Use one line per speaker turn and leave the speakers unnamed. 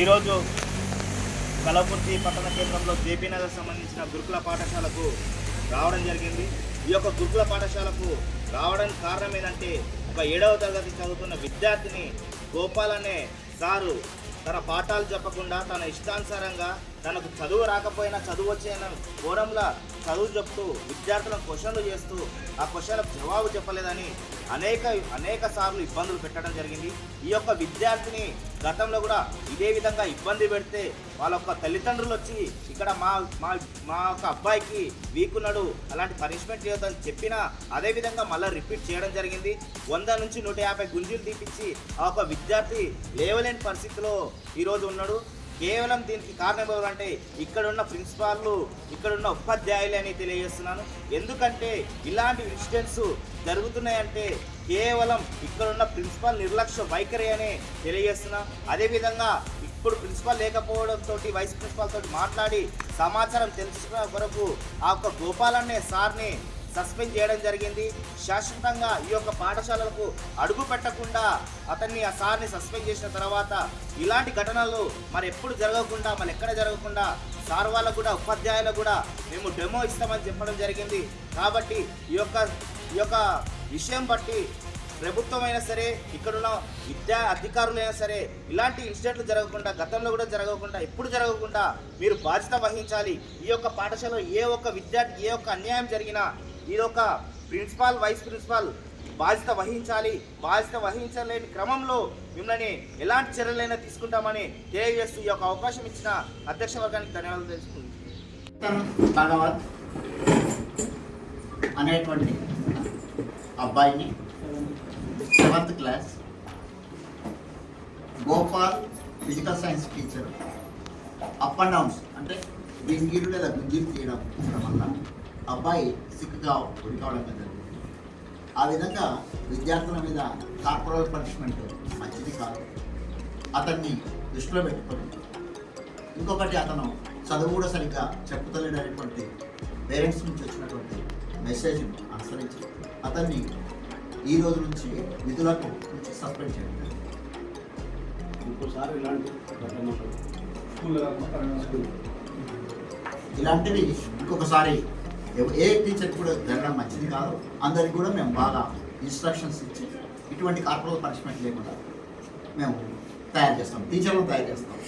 ఈరోజు కలవకుర్తి పట్టణ కేంద్రంలో జేపీ నగర్ సంబంధించిన గురుకుల పాఠశాలకు రావడం జరిగింది. ఈ యొక్క గురుకుల పాఠశాలకు రావడానికి కారణం ఏంటంటే ఒక ఏడవ తరగతి చదువుతున్న విద్యార్థిని గోపాల్ అనే సారు తన పాఠాలు చెప్పకుండా తన ఇష్టానుసారంగా తనకు చదువు రాకపోయినా చదువు వచ్చే ఫోరంలో చదువు చెప్తూ విద్యార్థులను క్వశ్చన్లు చేస్తూ ఆ క్వశ్చన్లకు జవాబు చెప్పలేదని అనేక అనేక సార్లు ఇబ్బందులు పెట్టడం జరిగింది. ఈ యొక్క విద్యార్థిని గతంలో కూడా ఇదే విధంగా ఇబ్బంది పెడితే వాళ్ళ యొక్క తల్లిదండ్రులు వచ్చి ఇక్కడ మా మా మా యొక్క అబ్బాయికి వీకున్నాడు అలాంటి పనిష్మెంట్ చేయొద్దని చెప్పినా అదే విధంగా మళ్ళీ రిపీట్ చేయడం జరిగింది. వంద నుంచి నూట యాభై గుంజీలు తీపిచ్చి ఆ యొక్క విద్యార్థి లేవలేని పరిస్థితిలో ఈరోజు ఉన్నాడు. కేవలం దీనికి కారణం ఎవరంటే ఇక్కడున్న ప్రిన్సిపాల్లు ఇక్కడున్న ఉపాధ్యాయులు అని తెలియజేస్తున్నాను. ఎందుకంటే ఇలాంటి ఇన్సిడెంట్స్ జరుగుతున్నాయంటే కేవలం ఇక్కడున్న ప్రిన్సిపాల్ నిర్లక్ష్య వైఖరి అని తెలియజేస్తున్నా. అదేవిధంగా ఇప్పుడు ప్రిన్సిపాల్ లేకపోవడంతో వైస్ ప్రిన్సిపాల్ తోటి మాట్లాడి సమాచారం తెలుసుకునే వరకు ఆ యొక్క గోపాల్ అనే సార్ని సస్పెండ్ చేయడం జరిగింది. శాశ్వతంగా ఈ యొక్క పాఠశాలలకు అడుగు పెట్టకుండా అతన్ని ఆ సార్ని సస్పెండ్ చేసిన తర్వాత ఇలాంటి ఘటనలు మరి ఎప్పుడు జరగకుండా మరి ఎక్కడ జరగకుండా సార్ వాళ్ళకు కూడా ఉపాధ్యాయులకు కూడా మేము డెమో ఇస్తామని చెప్పడం జరిగింది. కాబట్టి ఈ యొక్క ఈ యొక్క విషయం బట్టి ప్రభుత్వం అయినా సరే ఇక్కడున్న విద్యా అధికారులైనా సరే ఇలాంటి ఇన్సిడెంట్లు జరగకుండా గతంలో కూడా జరగకుండా ఎప్పుడు జరగకుండా మీరు బాధ్యత వహించాలి. ఈ యొక్క పాఠశాలలో ఏ ఒక్క విద్యార్థి ఏ ఒక్క అన్యాయం జరిగినా ఇదొక ప్రిన్సిపాల్ వైస్ ప్రిన్సిపాల్ బాధ్యత వహించాలి. బాధ్యత వహించలేని క్రమంలో మిమ్మల్ని ఎలాంటి చర్యలైనా తీసుకుంటామని తెలియజేస్తూ ఈ యొక్క అవకాశం ఇచ్చిన అధ్యక్ష వర్గానికి ధన్యవాదాలు తెలుసుకుంది
భగవత్ అనేటువంటి అబ్బాయిని seventh class Gopal physical science teacher up and downs అంటే గింగిరు లేదా గుంజీలు తీయడం వల్ల అబ్బాయి సిక్గా గురి కావడం జరిగింది ఆ విధంగా విద్యార్థుల మీద కార్పొరల్ పనిష్మెంట్ మంచిది కాదు అతన్ని దృష్టిలో పెట్టుకొని ఇంకొకటి అతను చదువు కూడా సరిగ్గా చెప్పుతలేడనేటువంటి పేరెంట్స్ నుంచి వచ్చినటువంటి మెసేజ్ అనుసరించి అతన్ని ఈ రోజు నుంచి విధులకు నుంచి సస్పెండ్ చేయడం.
ఇంకోసారి ఇలాంటి
ఇలాంటివి ఇంకొకసారి ఏ టీచర్ కూడా జరగడం మంచిది కాదు. అందరికి కూడా మేము బాగా ఇన్స్ట్రక్షన్స్ ఇచ్చి ఇటువంటి కార్పొరేట్ పనిష్మెంట్ లేకుండా మేము తయారు చేస్తాం. టీచర్లు తయారు చేస్తాం.